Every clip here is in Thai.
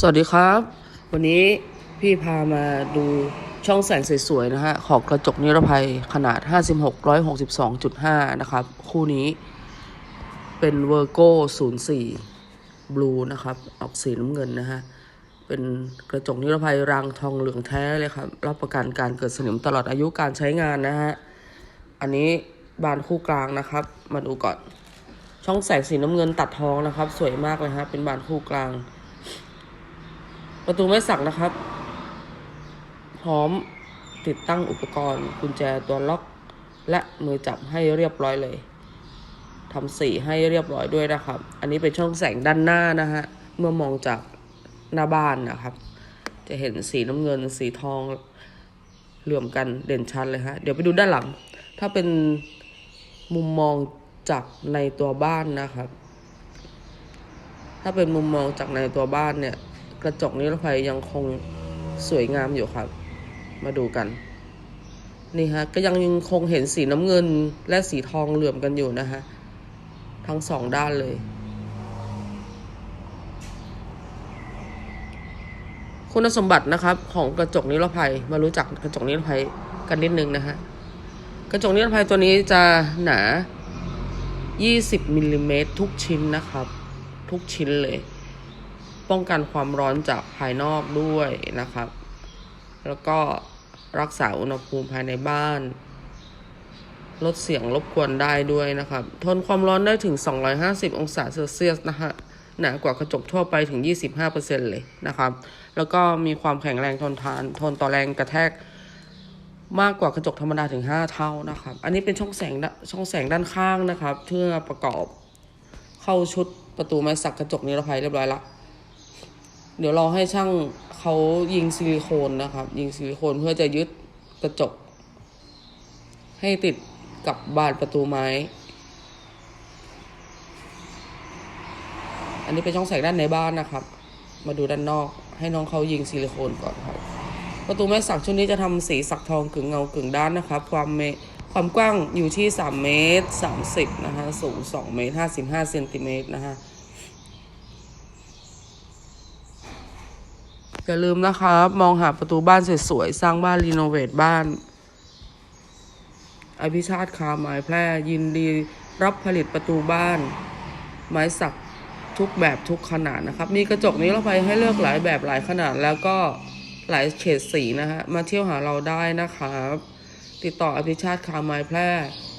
สวัสดีครับ วันนี้พี่พามาดูช่องแสงสวยๆนะฮะของกระจกนิรภัยขนาด 56 162.5 นะครับ คู่นี้เป็น Virgo 04 Blue นะครับ ออกสีน้ำเงินนะฮะ เป็นกระจกนิรภัยรางทองเหลืองแท้เลยครับ รับประกันการเกิดสนิมตลอดอายุการใช้งานนะฮะ อันนี้บานคู่กลางนะครับ มาดูก่อน ช่องแสงสีน้ำเงินตัดทองนะครับ สวยมากเลยฮะ เป็นบานคู่กลาง ประตูไม้สักนะครับ พร้อมติดตั้งอุปกรณ์กุญแจตัวล็อก และมือจับให้เรียบร้อยเลยทำสีให้เรียบร้อยด้วยนะครับ อันนี้เป็นช่องแสงด้านหน้านะฮะ เมื่อมองจากหน้าบ้านนะครับ จะเห็นสีน้ำเงินสีทองเหลื่อมกันเด่นชัดเลยฮะ เดี๋ยวไปดูด้านหลัง ถ้าเป็นมุมมองจากในตัวบ้านนะครับ ถ้าเป็นมุมมองจากในตัวบ้านเนี่ย กระจกนิรภัยยังคงสวยงามอยู่ครับ มาดูกัน นี่ฮะ ก็ยังยังคงเห็นสีน้ำเงินและสีทองเหลื่อมกันอยู่นะฮะ ทั้งสองด้านเลย คุณสมบัตินะครับของกระจกนิรภัย มารู้จักกระจกนิรภัยกันนิดนึงนะฮะ กระจกนิรภัยตัวนี้จะหนา 20มิลลิเมตรทุกชิ้นนะครับ ทุกชิ้นเลย ป้องกันความร้อนจากภายนอกด้วยนะครับ แล้วก็รักษาอุณหภูมิภายในบ้าน ลดเสียงรบกวนได้ด้วยนะครับ ทนความร้อนได้ถึง 250 องศาเซลเซียสนะฮะหนากว่ากระจกทั่วไปถึง 25%เลยนะครับ แล้วก็มีความแข็งแรงทนทาน ทนต่อแรงกระแทกมากกว่ากระจกธรรมดาถึง 5 เท่านะครับ อันนี้เป็นช่องแสงด้าช่องแสงด้านข้างนะครับ เพื่อประกอบเข้าชุดประตูไม้สักกระจกนิรภัยเรียบร้อยละ เดี๋ยวรอให้ช่างเขายิงซิลิโคนนะครับ ยิงซิลิโคนเพื่อจะยึดกระจก ให้ติดกับบานประตูไม้ อันนี้เป็นช่องแสงด้านในบ้านนะครับ มาดูด้านนอก ให้น้องเขายิงซิลิโคนก่อนครับประตูไม้สักชุดนี้จะทำสีสักทองกึ่งเงากึ่งด้านนะครับ ความเมความกว้างอยู่ที่3เมตร30นะฮะสูง2เมตร55เซนติเมตรนะฮะ อย่าลืมนะครับ มองหาประตูบ้านสวยๆ สร้างบ้านรีโนเวทบ้าน อภิชาติคาไม้แพร่ยินดีรับผลิตประตูบ้าน ไม้สักทุกแบบทุกขนาดนะครับ มีกระจกนิรภัยให้เลือกหลายแบบหลายขนาดแล้วก็หลายเฉดสีนะฮะ มาเที่ยวหาเราได้นะครับ ติดต่ออภิชาติคาไม้แพร่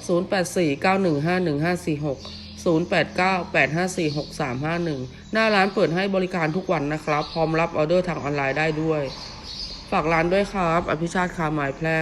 0849151546 0898546351 หน้าร้านเปิดให้บริการทุกวันนะครับ พร้อมรับออเดอร์ทางออนไลน์ได้ด้วย ฝากร้านด้วยครับ อภิชาติคาไม้แพร่